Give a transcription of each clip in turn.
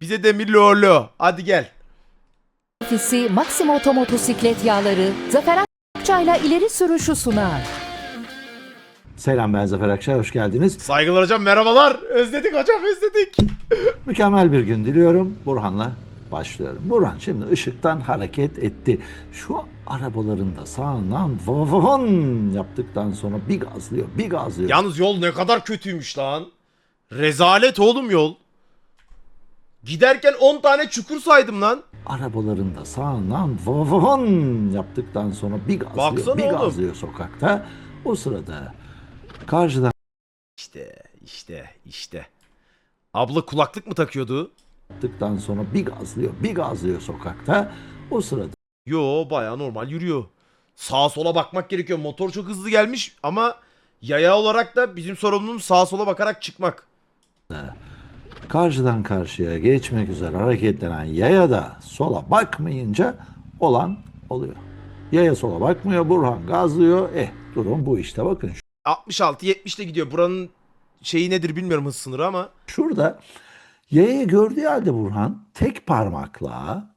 Bize de mi lolo? Hadi gel. Ofisi Maximo Otomotosiklet Yağları Zafer Akçay'la ileri sürüşü sunar. Selam ben Zafer Akçay, hoş geldiniz. Saygılar hocam merhabalar. Özledik hocam özledik. Mükemmel bir gün diliyorum. Burhan'la başlıyorum. Burhan şimdi ışıktan hareket etti. Şu arabaların da sağından vavon yaptıktan sonra bir gazlıyor, bir gazlıyor. Yalnız yol ne kadar kötüymüş lan. Rezalet oğlum yol. Giderken 10 tane çukur saydım lan. Arabaların da sağından vavon yaptıktan sonra bir gazlıyor, Baksana bir oğlum. gazlıyor sokakta. O sırada karşıdan İşte işte işte. Abla kulaklık mı takıyordu? yaptıktan sonra bir gazlıyor, bir gazlıyor sokakta. O sırada Yo baya normal yürüyor. Sağa sola bakmak gerekiyor. Motor çok hızlı gelmiş ama yaya olarak da bizim sorumluluğumuz sağa sola bakarak çıkmak. Karşıdan karşıya geçmek üzere hareketlenen yaya da sola bakmayınca olan oluyor. Yaya sola bakmıyor, Burhan gazlıyor. Eh durum bu işte bakın. 66 70'te gidiyor. Buranın şeyi nedir bilmiyorum hız sınırı ama. Şurada yayayı gördüğü halde Burhan tek parmakla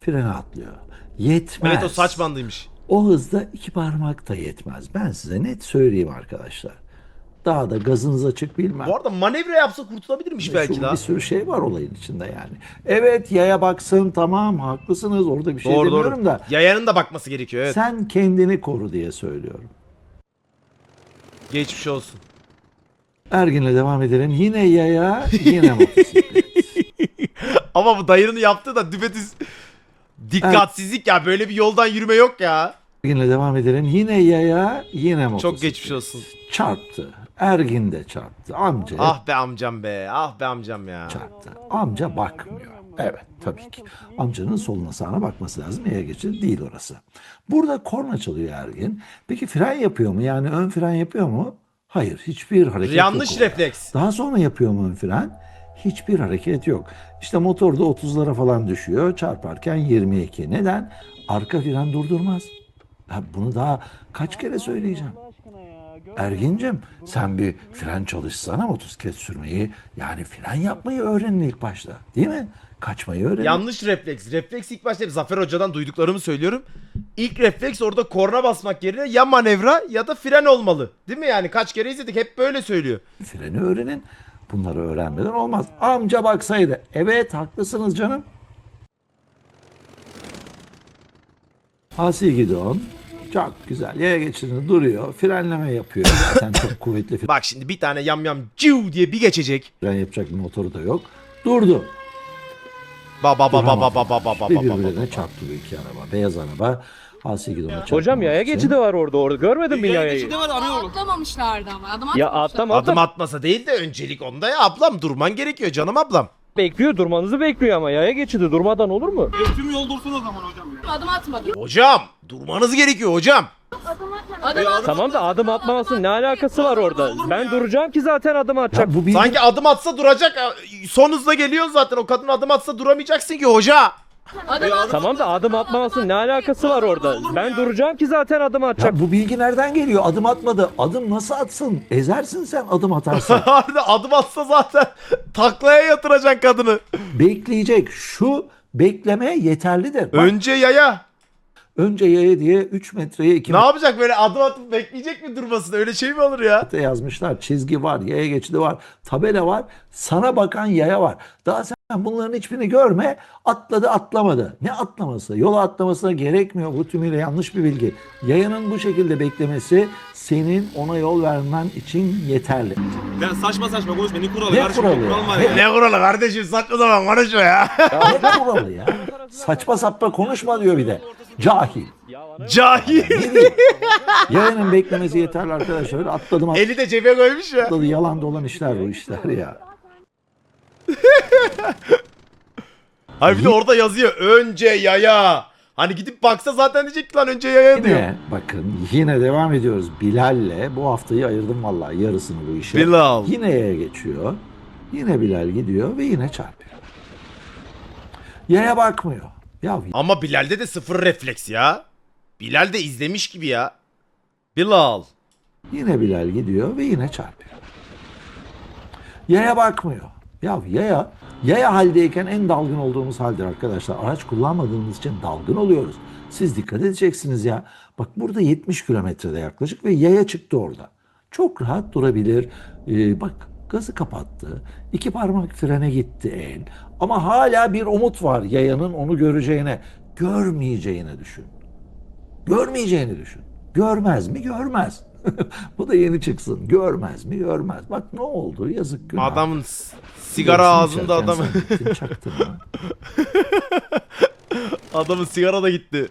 frene atlıyor. Yetmez. Evet o saç bandıymış. O hızda iki parmak da yetmez. Ben size net söyleyeyim arkadaşlar. Daha da gazınız açık bilmem. Bu arada manevra yapsa kurtulabilirmiş belki Şu daha. Bir sürü şey var olayın içinde yani. Evet yaya baksın tamam haklısınız orada bir şey Doğru demiyorum doğru. da Yayanın da bakması gerekiyor evet. sen kendini koru diye söylüyorum. Geçmiş olsun. Ergin'le devam edelim. Yine yaya yine motosiklet. Ama bu dayının yaptığı da düpedüz dikkatsizlik ya. Böyle bir yoldan yürüme yok ya. Ergin'le devam edelim. Yine yaya yine motosiklet. Çok geçmiş olsun. Çarptı. Ergin de çarptı. Amca Ah be amcam be. Ah be amcam ya. çarptı. Amca bakmıyor. Evet tabii ki. Amcanın soluna sağına bakması lazım. Yaya geçidi değil orası. Burada korna çalıyor Ergin. Peki fren yapıyor mu? Yani ön fren yapıyor mu? Hayır. Hiçbir hareket Yanlış yok orada. refleks. Daha sonra yapıyor mu ön fren? Hiçbir hareket yok. İşte motor da 30'lara falan düşüyor. Çarparken 22. Neden? Arka fren durdurmaz. Ya bunu daha kaç kere söyleyeceğim? Ergin'cim sen bir fren çalışsana motosiklet sürmeyi. Yani fren yapmayı öğrenin ilk başta. Değil mi? Kaçmayı öğrenin. Yanlış refleks. Refleks ilk başta hep Zafer Hoca'dan duyduklarımı söylüyorum. İlk refleks orada korna basmak yerine ya manevra ya da fren olmalı. Değil mi yani? Kaç kere izledik hep böyle söylüyor. Freni öğrenin. Bunları öğrenmeden olmaz. Amca baksaydı. Evet haklısınız canım. Asi Gidon. Çok güzel. Yaya geçidinde duruyor. Frenleme yapıyor. Zaten çok kuvvetli Bak şimdi bir tane yam yam ciu diye bir geçecek. fren yapacak bir motoru da yok. Durdu. Ba ba ba ba ba ba ba ba ba Ve ba ba. birbirine çarptı bu iki araba. Beyaz araba. Asi Gidon'a çarptı. Hocam yaya geçidi var orada. Orada görmedin mi yayayı? Geçidi var ana yolu. Atlamamışlardı ama. Adım Ya atmamışlar. atlama Adım atmasa değil de öncelik onda ya ablam durman gerekiyor canım ablam. Bekliyor durmanızı bekliyor ama yaya geçidi durmadan olur mu? E, tüm yol dursun o zaman hocam ya. Adım atmadım. Hocam durmanız gerekiyor hocam. Adım atmadım. Tamam da adım atmamasının ne alakası var orada? Ben duracağım ki zaten adım atacak. Ya bu bilgi Sanki adım atsa duracak. Son hızla geliyor zaten. O kadın adım atsa duramayacaksın ki hoca. Adım. Tamam da adım atmamasının ne alakası var orada? Ben duracağım ki zaten adım atacak. Ya bu bilgi nereden geliyor? Adım atmadı. Adım nasıl atsın? Ezersin sen adım atarsan. Harbiden adım atsa zaten taklaya yatıracaksın kadını. Bekleyecek. Şu bekleme yeterlidir. Bak, Önce yaya. önce yaya diye 3 metreye 2 Ne yapacak böyle adım atıp bekleyecek mi durmasını? Öyle şey mi olur ya? metre yazmışlar. Çizgi var, yaya geçidi var, tabela var. Sana bakan yaya var. Daha sen bunların hiçbirini görme. Atladı atlamadı. Ne atlaması? Yola atlamasına gerekmiyor. Bu tümüyle yanlış bir bilgi. Yayanın bu şekilde beklemesi senin ona yol vermen için yeterli. Ben saçma saçma konuşma. Ne kuralı? Ne Karşı kuralı kural ya? var Ne- ya. Ne kuralı kardeşim saçma zaman konuşma ya. Ne kuralı ya? Saçma sapma konuşma diyor bir de. Cahil. Cahil. Ne? Yayanın beklemesi yeterli arkadaşlar. Atladım atladım. Eli de cebe koymuş ya. Atladı yalan dolan işler bu işler ya. Hayır bir de orada yazıyor önce yaya. Hani gidip baksa zaten diyecek lan önce yaya diyor. Yine bakın yine devam ediyoruz. Bilal'le bu haftayı ayırdım vallahi yarısını bu işe. Bilal. Yine yaya geçiyor. Yine Bilal gidiyor ve yine çarpıyor. Yaya bakmıyor. Ya Ama Bilal'de de sıfır refleks ya. Bilal de izlemiş gibi ya. Bilal. yine Bilal gidiyor ve yine çarpıyor. Yaya bakmıyor. Ya yaya, yaya haldeyken en dalgın olduğumuz haldir arkadaşlar. Araç kullanmadığımız için dalgın oluyoruz. Siz dikkat edeceksiniz ya. Bak burada 70 kilometrede yaklaşık ve yaya çıktı orada. Çok rahat durabilir. Ee, bak gazı kapattı. İki parmak frene gitti el. Ama hala bir umut var yayanın onu göreceğine. Görmeyeceğine düşün. Görmeyeceğini düşün. Görmez mi? Görmez. Bu da yeni çıksın. Görmez mi? Görmez. Bak ne oldu? Yazık günah. Adamın sigara Biliyorsun ağzında adam. sen çaktın. Adamın sigara da gitti.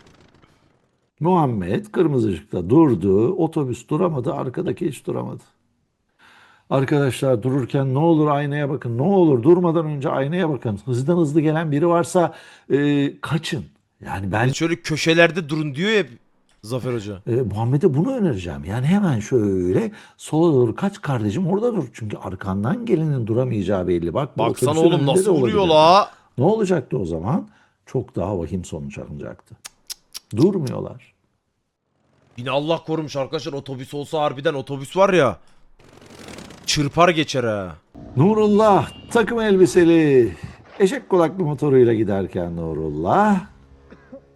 Muhammed kırmızı ışıkta durdu. Otobüs duramadı. Arkadaki hiç duramadı. Arkadaşlar dururken ne olur aynaya bakın. Ne olur durmadan önce aynaya bakın. Hızdan hızlı gelen biri varsa e, kaçın. Yani ben Yani şöyle köşelerde durun diyor ya Zafer Hoca. e, Muhammed'e bunu önereceğim. Yani hemen şöyle sola doğru kaç kardeşim orada dur. Çünkü arkandan gelenin duramayacağı belli. Bak Baksana oğlum nasıl vuruyor la. Ne olacaktı o zaman? Çok daha vahim sonuç alınacaktı. Durmuyorlar. Yine Allah korumuş arkadaşlar otobüs olsa harbiden otobüs var ya. Çırpar geçer ha. Nurullah takım elbiseli eşek kulaklı motoruyla giderken Nurullah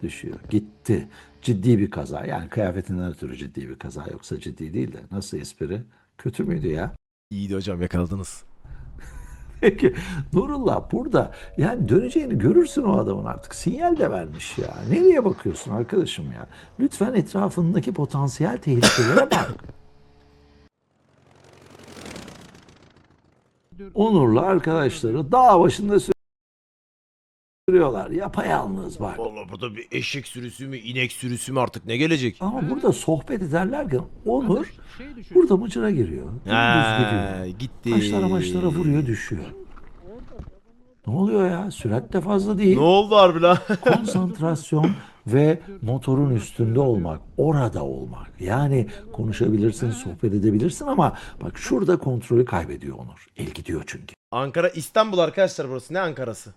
düşüyor. Gitti. Ciddi bir kaza. Yani kıyafetinden ötürü ciddi bir kaza. Yoksa ciddi değil de. Nasıl espri? Kötü müydü ya? İyiydi hocam yakaladınız. Peki Nurullah burada yani döneceğini görürsün o adamın artık. Sinyal de vermiş ya. Nereye bakıyorsun arkadaşım ya? Lütfen etrafındaki potansiyel tehlikelere bak. Onur'la arkadaşları dağ başında sürüyorlar. Yapayalnız bak. Vallahi burada bir eşek sürüsü mü inek sürüsü mü artık ne gelecek? Ama burada sohbet ederlerken Onur burada mıcıra giriyor. Dümdüz gidiyor. Ha, gitti. Maçlara maçlara vuruyor düşüyor. Ne oluyor ya? Sürat de fazla değil. Ne oldu harbi lan? konsantrasyon ve motorun üstünde olmak, orada olmak. Yani konuşabilirsin, sohbet edebilirsin ama bak şurada kontrolü kaybediyor Onur. El gidiyor çünkü. Ankara İstanbul arkadaşlar burası. Ne Ankara'sı?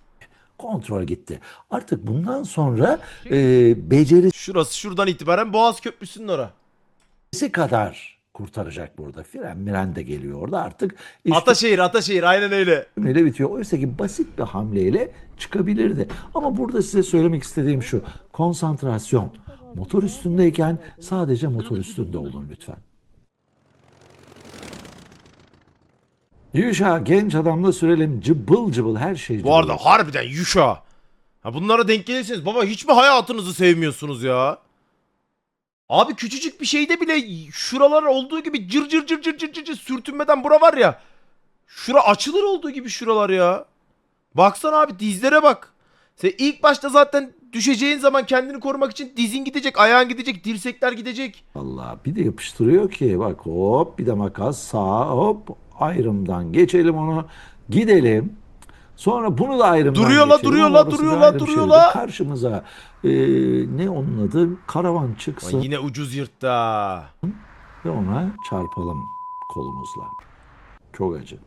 Kontrol gitti. Artık bundan sonra e, becerisi Şurası şuradan itibaren Boğaz Köprüsü'nün ora. kadar kurtaracak burada. Fren miren de geliyor orada artık. İş Ataşehir Ataşehir aynen öyle. tümüyle bitiyor. Oysa ki basit bir hamleyle çıkabilirdi. Ama burada size söylemek istediğim şu. Konsantrasyon. Motor üstündeyken sadece motor üstünde olun lütfen. Yuşa genç adamla sürelim cıbıl cıbıl her şey cıbıl. Bu arada harbiden Yuşa. Ha bunlara denk gelirseniz baba hiç mi hayatınızı sevmiyorsunuz ya? Abi küçücük bir şeyde bile şuralar olduğu gibi cır cır cır cır cır cır, cır sürtünmeden bura var ya. Şura açılır olduğu gibi şuralar ya. Baksana abi dizlere bak. Sen ilk başta zaten düşeceğin zaman kendini korumak için dizin gidecek, ayağın gidecek, dirsekler gidecek. Allah bir de yapıştırıyor ki bak hop bir de makas sağ hop ayrımdan geçelim onu gidelim. Sonra bunu da ayrımdan Duruyor la, geçelim. duruyor Onun la, orası duruyor bir la, ayrım duruyor şeridi. la. Karşımıza e, ne onun adı karavan Ay çıksın yine ucuz yırttı ha. ve ona çarpalım kolumuzla. Çok acı.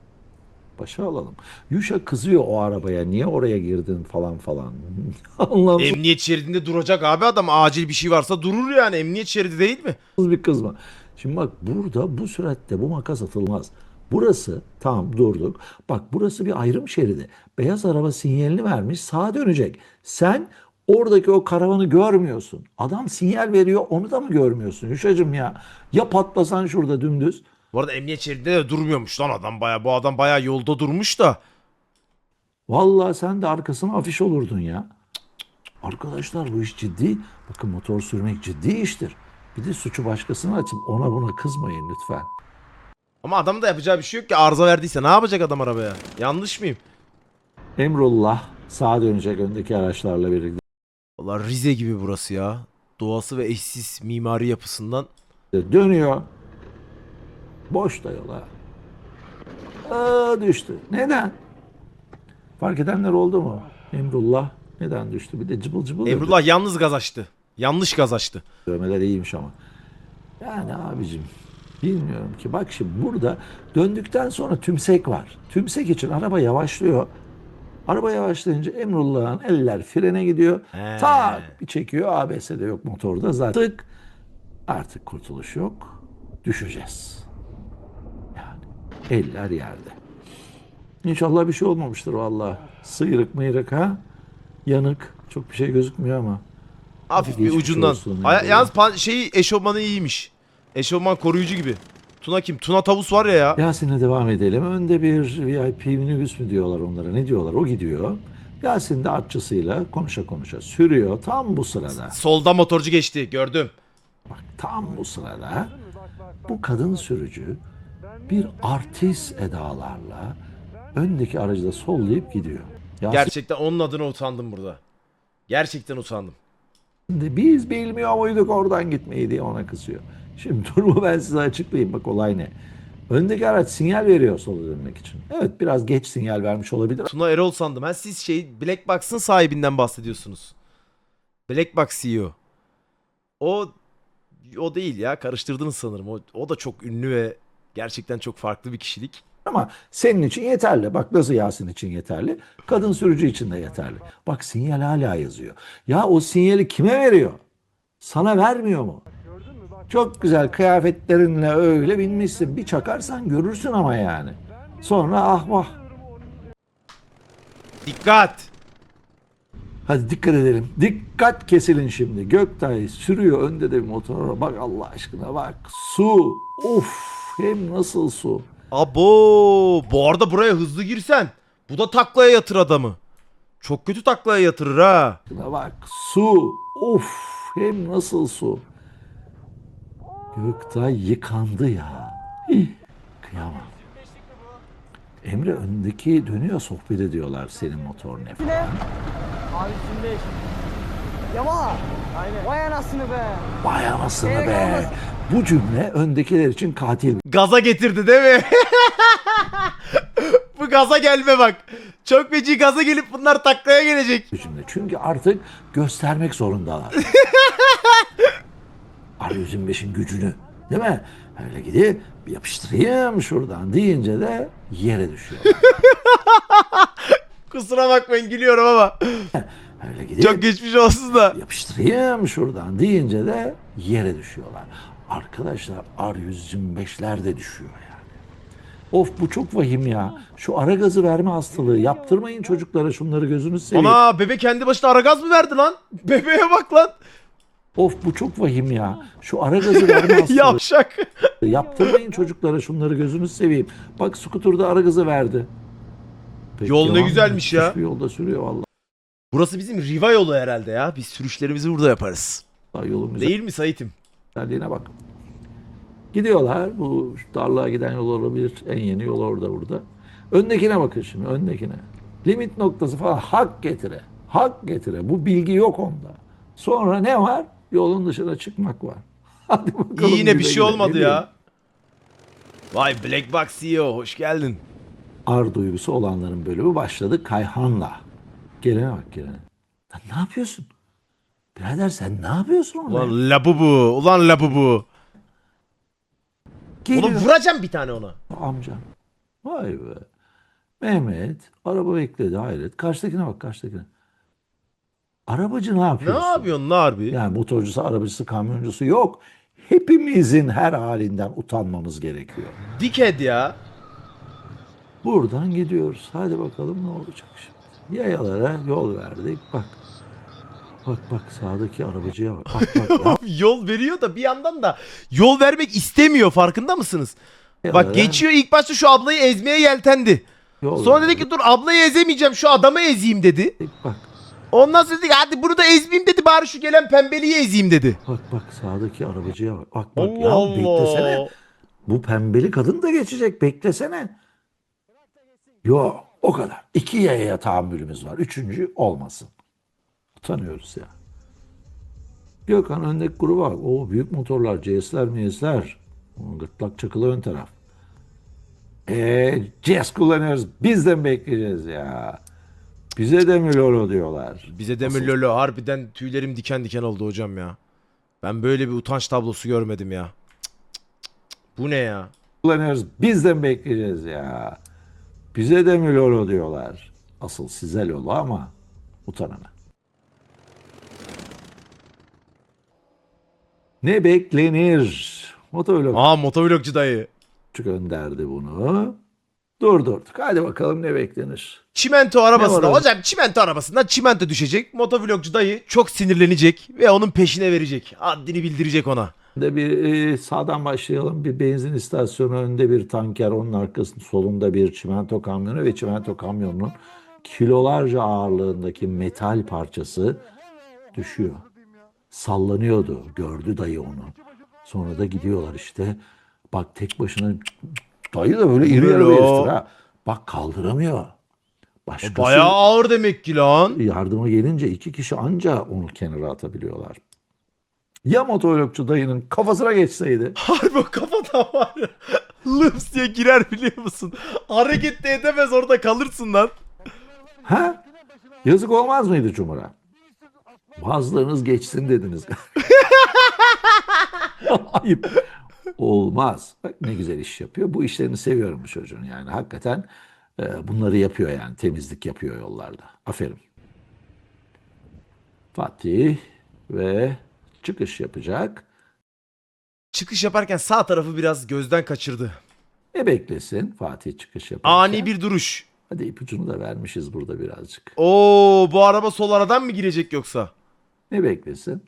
Başa alalım. Yuşa kızıyor o arabaya. Niye oraya girdin falan falan. Anlamsız Emniyet şeridinde duracak abi adam. Acil bir şey varsa durur yani. Emniyet şeridi değil mi? bir kızma. Şimdi bak burada bu süratte bu makas atılmaz. Burası tamam durduk. Bak burası bir ayrım şeridi. Beyaz araba sinyalini vermiş sağa dönecek. Sen oradaki o karavanı görmüyorsun. Adam sinyal veriyor onu da mı görmüyorsun? Yuşacım ya. Ya patlasan şurada dümdüz. Bu arada emniyet şeridinde de durmuyormuş lan adam baya. Bu adam baya yolda durmuş da. Vallahi sen de arkasına afiş olurdun ya. Arkadaşlar bu iş ciddi. Bakın motor sürmek ciddi iştir. Bir de suçu başkasına açıp ona buna kızmayın lütfen. Ama adamın da yapacağı bir şey yok ki arıza verdiyse ne yapacak adam arabaya? Yanlış mıyım? Emrullah sağa dönecek öndeki araçlarla birlikte. Valla Rize gibi burası ya. Doğası ve eşsiz mimari yapısından. Dönüyor. Boş da yola. Aa, düştü. Neden? Fark edenler oldu mu? Emrullah neden düştü? Bir de cıbıl cıbıl Emrullah yalnız gaz açtı. Yanlış gaz açtı. Dövmeler iyiymiş ama. Yani abicim bilmiyorum ki. Bak şimdi burada döndükten sonra tümsek var. Tümsek için araba yavaşlıyor. Araba yavaşlayınca Emrullah'ın eller frene gidiyor. He. Tak bir çekiyor. ABS'de yok motorda zaten. Tık. Artık kurtuluş yok. Düşeceğiz. Yani eller yerde. İnşallah bir şey olmamıştır vallahi. Sıyrık mıyrık ha? Yanık. Çok bir şey gözükmüyor ama. Hafif bir Geçmiş ucundan. olsun ya. yalnız pan- şeyi eşofmanı iyiymiş. Eşofman koruyucu gibi. Tuna kim? Tuna tavus var ya ya. Yasin'e devam edelim. Önde bir VIP minibüs mü diyorlar onlara ne diyorlar o gidiyor. Yasin de atçısıyla konuşa konuşa sürüyor. Tam bu sırada Solda motorcu geçti gördüm. bak tam bu sırada bu kadın sürücü bir artist edalarla öndeki aracı da sollayıp gidiyor. Yasin Gerçekten onun adına utandım burada. Gerçekten utandım. de biz bilmiyor muyduk oradan gitmeyi diye ona kızıyor. Şimdi durumu ben size açıklayayım bak olay ne. Öndeki araç sinyal veriyor sola dönmek için. Evet biraz geç sinyal vermiş olabilir Tuna Erol sandım. Ha siz şey Black Box'ın sahibinden bahsediyorsunuz. Black Box CEO. O o değil ya. Karıştırdınız sanırım. O, o da çok ünlü ve gerçekten çok farklı bir kişilik. Ama senin için yeterli. Bak nasıl Yasin için yeterli. Kadın sürücü için de yeterli. Bak sinyal hala yazıyor. Ya o sinyali kime veriyor? Sana vermiyor mu? Çok güzel kıyafetlerinle öyle binmişsin. Bir çakarsan görürsün ama yani. Sonra ah vah. Dikkat! Hadi dikkat edelim. Dikkat kesilin şimdi. Göktay sürüyor önde de bir motor. Bak Allah aşkına bak. Su. Of. Hem nasıl su. Abo! Bu arada buraya hızlı girsen. Bu da taklaya yatır adamı. Çok kötü taklaya yatırır ha. Bak su. Of hem nasıl su. Göktay yıkandı ya. Kıyamam. Emre öndeki dönüyor sohbet ediyorlar senin motor ne falan. Abi 25. Yama. Aynen. Vay anasını be. Vay anasını Gerek be. olmaz. Bu cümle öndekiler için katil Gaza getirdi değil mi? Bu gaza gelme bak. Çok feci gaza gelip bunlar taklaya gelecek. bir cümle. Çünkü artık göstermek zorundalar. R125'in gücünü. Değil mi? Öyle gidip yapıştırayım şuradan deyince de yere düşüyor. Kusura bakmayın gülüyorum ama. Öyle gidip Çok geçmiş olsun da. yapıştırayım şuradan deyince de yere düşüyorlar. Arkadaşlar R125'ler de düşüyor yani. Of bu çok vahim ya. Şu ara gazı verme hastalığı. Yaptırmayın çocuklara şunları gözünüz seveyim. Ana bebe kendi başına ara gaz mı verdi lan? Bebeğe bak lan. Of bu çok vahim ya. Şu ara gazı verme hastalığı. Yavşak. Yaptırmayın çocuklara şunları gözünüz seveyim. Bak skuturda ara gazı verdi. Peki, Yol ne güzelmiş ya. Hiçbir yolda sürüyor vallahi. Burası bizim Riva yolu herhalde ya. Biz sürüşlerimizi burada yaparız. Yolun Değil mi Sait'im? güzelliğine bak. Gidiyorlar. Bu darlığa giden yol olabilir. En yeni yol orada burada. Öndekine bakın şimdi. Öndekine. Limit noktası falan hak getire. Hak getire. Bu bilgi yok onda. Sonra ne var? Yolun dışına çıkmak var. Hadi bakalım. İyi yine bir şey olmadı ya. Vay Black Box CEO hoş geldin. ar duygusu olanların bölümü başladı Kayhan'la. Gelene bak gelene. Lan ne yapıyorsun? Birader sen ne yapıyorsun orada? Ulan labubu. Ulan labubu. Geliyor. Oğlum vuracağım bir tane ona. Amcam. Vay be. Mehmet araba bekledi hayret. Karşıdakine bak karşıdakine. Arabacı ne Ne yapıyorsun? harbi? Yani motorcusu, arabacısı, kamyoncusu yok. Hepimizin her halinden utanmamız gerekiyor. Diked ya. Buradan gidiyoruz. Hadi bakalım ne olacak şimdi. Yayalara yol verdik. Bak. Bak bak sağdaki arabacıya bak. Bak bak. Abi yol veriyor da bir yandan da yol vermek istemiyor farkında mısınız? yayalara Bak geçiyor ilk başta şu ablayı ezmeye yeltendi. yol Sonra dedi verdik. ki dur ablayı ezemeyeceğim şu adamı ezeyim dedi. Bak Ondan sonra dedi ki hadi bunu da ezmeyeyim dedi bari şu gelen pembeliği ezeyim dedi. bak bak sağdaki arabacıya bak. Bak bak Allah ya Allah. beklesene. Bu pembeli kadın da geçecek. Beklesene. Yo o kadar. İki yayaya tahammülümüz var. Üçüncü olmasın. Utanıyoruz ya. Gökhan öndeki gruba bak. O büyük motorlar, CS'ler, MS'ler. O Gırtlak çakılı ön taraf. Eee CS kullanıyoruz. Biz de mi bekleyeceğiz ya? Bize de mi lolo diyorlar. Bize demir lolo harbiden tüylerim diken diken oldu hocam ya. Ben böyle bir utanç tablosu görmedim ya. Cık, cık, cık, cık. Bu ne ya? kullanıyoruz. Biz de mi bekleyeceğiz ya? Bize de mi lolo diyorlar. Asıl size lolo ama utanana. Ne beklenir? Motovlog Aa motovlogcu dayı. gönderdi bunu. Durdurduk. Hadi bakalım ne beklenir. Çimento arabasında. Hocam çimento arabasından çimento düşecek. Motovlogcu dayı çok sinirlenecek ve onun peşine verecek. Haddini bildirecek ona. De bir e, sağdan başlayalım. Bir benzin istasyonu önünde bir tanker, onun arkasında solunda bir çimento kamyonu ve çimento kamyonunun kilolarca ağırlığındaki metal parçası düşüyor. Sallanıyordu. Gördü dayı onu. Sonra da gidiyorlar işte. Bak tek başına dayı da böyle iri yarı bir heriftir ha. Bak kaldıramıyor. Başkası Bayağı ağır demek ki lan. yardıma gelince iki kişi anca onu kenara atabiliyorlar. Ya motorlukçu dayının kafasına geçseydi? Harbi o kafadan var ya. Lıps diye girer biliyor musun? Hareket de edemez orada kalırsın lan. Ha? Yazık olmaz mıydı Cumhur'a? Bazılarınız geçsin dediniz. Ayıp. Olmaz. Bak ne güzel iş yapıyor. Bu işlerini seviyorum bu çocuğun yani. Hakikaten e, bunları yapıyor yani. Temizlik yapıyor yollarda. Aferin. Fatih ve çıkış yapacak. Çıkış yaparken sağ tarafı biraz gözden kaçırdı. E beklesin Fatih çıkış yaparken. Ani bir duruş. Hadi ipucunu da vermişiz burada birazcık. Oo bu araba sol aradan mı girecek yoksa? Ne beklesin?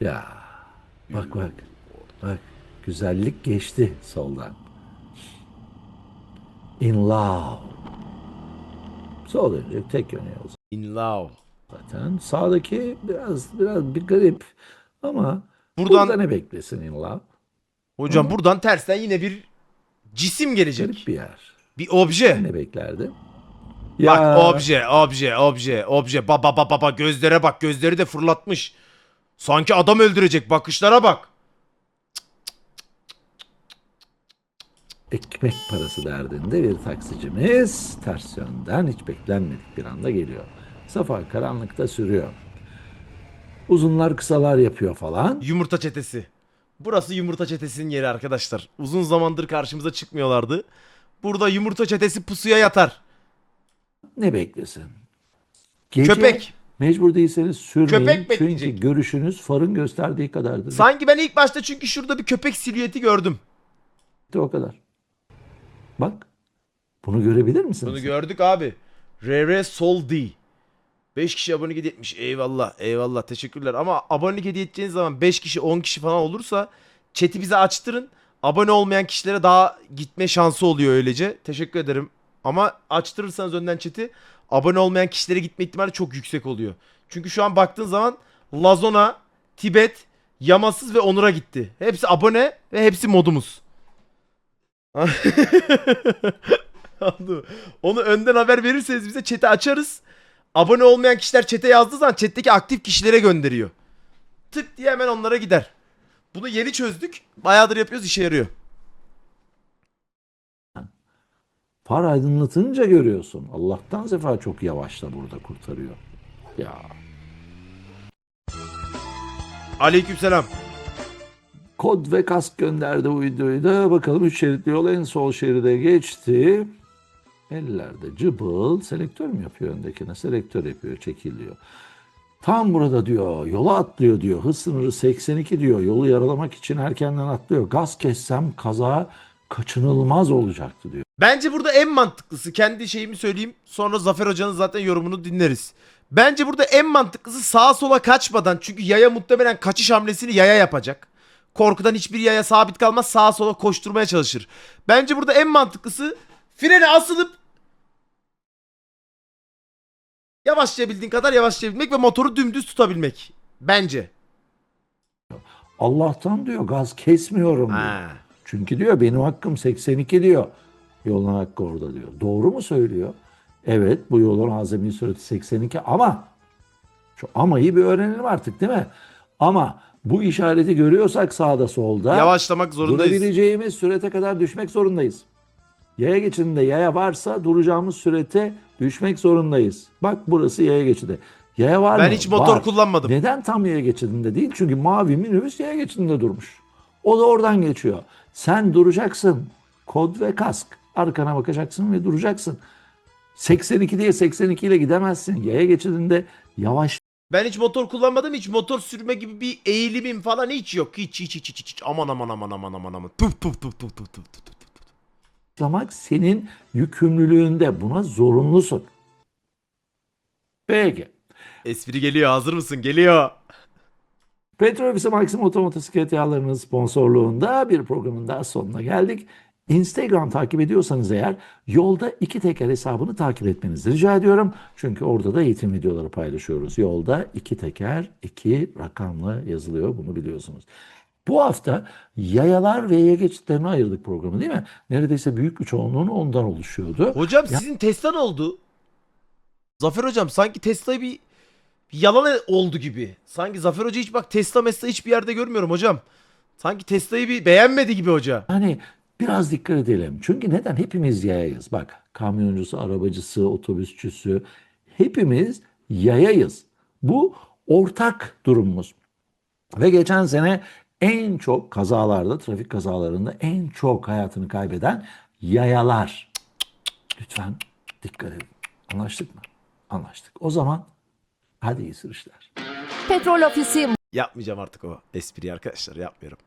Ya bak bak. Bak güzellik geçti soldan. In love. Sol dönecek tek yöne yol In love. zaten. Sağdaki biraz biraz bir garip ama Buradan burada ne beklesin in love? hocam buradan tersten yine bir cisim gelecek. Garip bir yer. Bir obje. Ne beklerdi? Bak obje, obje, obje, obje. Baba baba baba gözlere bak. Gözleri de fırlatmış. Sanki adam öldürecek. Bakışlara bak. ekmek parası derdinde bir taksicimiz ters yönden hiç beklenmedik bir anda geliyor. Safa karanlıkta sürüyor. Uzunlar kısalar yapıyor falan. Yumurta çetesi. Burası yumurta çetesinin yeri arkadaşlar. Uzun zamandır karşımıza çıkmıyorlardı. Burada yumurta çetesi pusuya yatar. Ne beklesin? Gece Köpek. Mecbur değilseniz sürmeyin. Köpek çünkü bekleyecek. görüşünüz farın gösterdiği kadardır. Sanki ben ilk başta çünkü şurada bir köpek silüeti gördüm. Bitti o kadar. Bak. Bunu görebilir misiniz? Bunu gördük abi. RR Sol D. 5 kişi abonelik hediye etmiş. Eyvallah eyvallah teşekkürler. Ama abonelik hediye edeceğiniz zaman 5 kişi 10 kişi falan olursa chat'i bize açtırın. Abone olmayan kişilere daha gitme şansı oluyor öylece. Teşekkür ederim. Ama açtırırsanız önden chat'i abone olmayan kişilere gitme ihtimali çok yüksek oluyor. Çünkü şu an baktığın zaman Lazona, Tibet, Yamasız ve Onur'a gitti. Hepsi abone ve hepsi modumuz. Onu önden haber verirseniz bize chat'i açarız. Abone olmayan kişiler chat'e yazdığı zaman chat'teki aktif kişilere gönderiyor. Tık diye hemen onlara gider. Bunu yeni çözdük. Bayağıdır yapıyoruz işe yarıyor. Far aydınlatınca görüyorsun. Allah'tan sefa çok yavaşla burada kurtarıyor. Ya Aleykümselam. Kod ve kask gönderdi bu videoyu da. Bakalım 3 şeritli yol en sol şeride geçti. Ellerde cıbıl. Selektör mü yapıyor öndekine? Selektör yapıyor, çekiliyor. Tam burada diyor, yola atlıyor diyor. Hız sınırı 82 diyor. Yolu yaralamak için erkenden atlıyor. Gaz kessem kaza kaçınılmaz olacaktı diyor. Bence burada en mantıklısı kendi şeyimi söyleyeyim. Sonra Zafer Hoca'nın zaten yorumunu dinleriz. Bence burada en mantıklısı sağa sola kaçmadan çünkü yaya muhtemelen kaçış hamlesini yaya yapacak. Korkudan hiçbir yaya sabit kalmaz sağa sola koşturmaya çalışır. Bence burada en mantıklısı frene asılıp yavaşlayabildiğin kadar yavaşlayabilmek ve motoru dümdüz tutabilmek. Bence. Allah'tan diyor gaz kesmiyorum diyor. Ha. Çünkü diyor benim hakkım 82 diyor. Yolun hakkı orada diyor. Doğru mu söylüyor? Evet bu yolun azami sürati 82 ama şu amayı bir öğrenelim artık değil mi? Ama bu işareti görüyorsak sağda solda Yavaşlamak zorundayız. durabileceğimiz sürete kadar düşmek zorundayız. Yaya geçidinde yaya varsa duracağımız sürete düşmek zorundayız. Bak burası yaya geçidi. Yaya var Ben mı? hiç motor Var. kullanmadım. Neden tam yaya geçidinde değil? Çünkü mavi minibüs yaya geçidinde durmuş. O da oradan geçiyor. Sen duracaksın. Kod ve kask. Arkana bakacaksın ve duracaksın. 82 diye 82 ile gidemezsin. Yaya geçidinde yavaş Ben hiç motor kullanmadım. Hiç motor sürme gibi bir eğilimim falan hiç yok. Hiç hiç hiç hiç hiç. Aman aman aman aman aman aman. Puf puf puf puf puf puf karşılamak senin yükümlülüğünde. Buna zorunlusun. Peki. Espri geliyor hazır mısın? Geliyor. Petrol Ofisi Maxim Otomotosiklet Yağları'nın sponsorluğunda bir programın daha sonuna geldik. Instagram takip ediyorsanız eğer yolda iki teker hesabını takip etmenizi rica ediyorum. Çünkü orada da eğitim videoları paylaşıyoruz. Yolda iki teker iki rakamla yazılıyor bunu biliyorsunuz. Bu hafta yayalar ve yaya geçitlerini ayırdık programı değil mi? Neredeyse büyük bir çoğunluğun ondan oluşuyordu. Hocam sizin Tesla ne oldu? Zafer hocam sanki Tesla bir, bir yalan oldu gibi. Sanki Zafer Hoca hiç bak Tesla Mesla hiçbir yerde görmüyorum hocam. Sanki Tesla'yı bir beğenmedi gibi hoca. Yani biraz dikkat edelim. Çünkü neden? Hepimiz yayayız. Bak kamyoncusu, arabacısı, otobüsçüsü hepimiz yayayız. Bu ortak durumumuz. Ve geçen sene en çok kazalarda, trafik kazalarında en çok hayatını kaybeden yayalar. Lütfen dikkat edin. Anlaştık mı? Anlaştık. O zaman hadi iyi sürüşler. Petrol Ofisi Yapmayacağım artık o espriyi arkadaşlar yapmıyorum.